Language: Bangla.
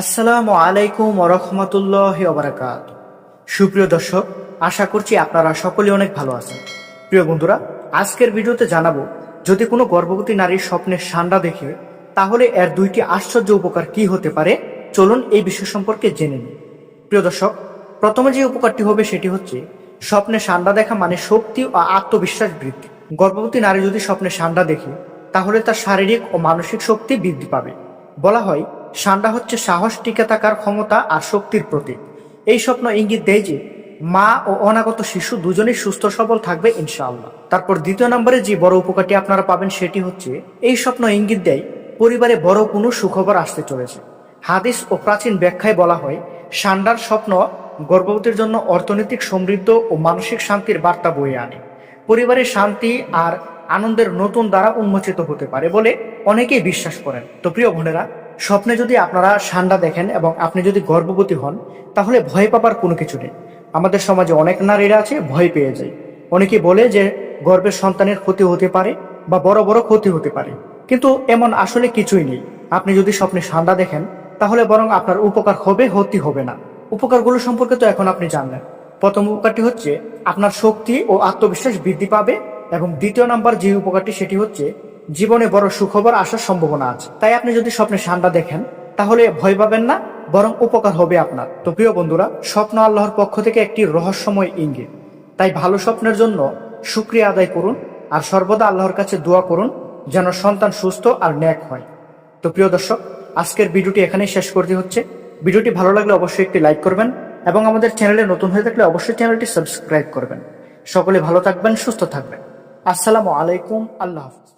আসসালামু আলাইকুম ওরহমতুল্লাহ ওবরাকাত সুপ্রিয় দর্শক, আশা করছি আপনারা সকলে অনেক ভালো আছেন। প্রিয় বন্ধুরা, আজকের ভিডিওতে জানাব, যদি কোনো গর্ভবতী নারীর স্বপ্নের সান্ডা দেখে, তাহলে এর দুইটি আশ্চর্য উপকার কি হতে পারে? চলুন এই বিষয় সম্পর্কে জেনে নিন প্রিয় দর্শক, প্রথমে যে উপকারটি হবে সেটি হচ্ছে, স্বপ্নে সান্ডা দেখা মানে শক্তি ও আত্মবিশ্বাস বৃদ্ধি। গর্ভবতী নারী যদি স্বপ্নে সান্ডা দেখে, তাহলে তার শারীরিক ও মানসিক শক্তি বৃদ্ধি পাবে। বলা হয় সান্ডা হচ্ছে সাহস টিকে থাকার ক্ষমতা আর শক্তির প্রতীক। এই স্বপ্ন ইঙ্গিত দেয় যে, মা ও অনাগত শিশু দুজনেই সুস্থ সবল থাকবে ইনশাআল্লাহ। তারপর দ্বিতীয় নম্বরে যে বড় উপকারটি আপনারা পাবেন সেটি হচ্ছে, এই স্বপ্ন ইঙ্গিত দেয়, পরিবারে বড় কোনো সুখবর আসতে চলেছে। হাদিস ও প্রাচীন ব্যাখ্যায় বলা হয়, সান্ডার স্বপ্ন গর্ভবতীর জন্য অর্থনৈতিক সমৃদ্ধ ও মানসিক শান্তির বার্তা বয়ে আনে। পরিবারের শান্তি আর আনন্দের নতুন দ্বারা উন্মোচিত হতে পারে বলে অনেকেই বিশ্বাস করেন। তো প্রিয় বোনেরা স্বপ্নে যদি আপনারা সান্ডা দেখেন এবং আপনি যদি গর্ভবতী হন, তাহলে ভয় পাবার কোনো কিছু নেই। আমাদের সমাজে অনেক নারীরা আছে, ভয় পেয়ে যায়। অনেকে বলে যে গর্ভের সন্তানের ক্ষতি হতে পারে বা বড় বড় ক্ষতি হতে পারে। কিন্তু এমন আসলে কিছুই নেই। আপনি যদি স্বপ্নে সান্ডা দেখেন, তাহলে বরং আপনার উপকার হবে হতি হবে না। উপকারগুলো সম্পর্কে তো এখন আপনি জানলেন। প্রথম উপকারটি হচ্ছে, আপনার শক্তি ও আত্মবিশ্বাস বৃদ্ধি পাবে এবং দ্বিতীয় নাম্বার যে উপকারটি, সেটি হচ্ছে জীবনে বড় সুখবর আসার সম্ভাবনা আছে। তাই আপনি যদি স্বপ্নে সান্ডা দেখেন, তাহলে ভয় পাবেন না, বরং উপকার হবে আপনার। তো প্রিয় বন্ধুরা, স্বপ্ন আল্লাহর পক্ষ থেকে একটি রহস্যময় ইঙ্গিত। তাই ভালো স্বপ্নের জন্য সুক্রিয়া আদায় করুন, আর সর্বদা আল্লাহর কাছে দোয়া করুন, যেন সন্তান সুস্থ আর ন্যাক হয়। তো প্রিয় দর্শক, আজকের ভিডিওটি এখানেই শেষ করতে হচ্ছে। ভিডিওটি ভালো লাগলে অবশ্যই একটি লাইক করবেন, এবং আমাদের চ্যানেলে নতুন হয়ে থাকলে অবশ্যই চ্যানেলটি সাবস্ক্রাইব করবেন। সকলে ভালো থাকবেন, সুস্থ থাকবেন। আসসালামু আলাইকুম, আল্লাহ হাফিজ।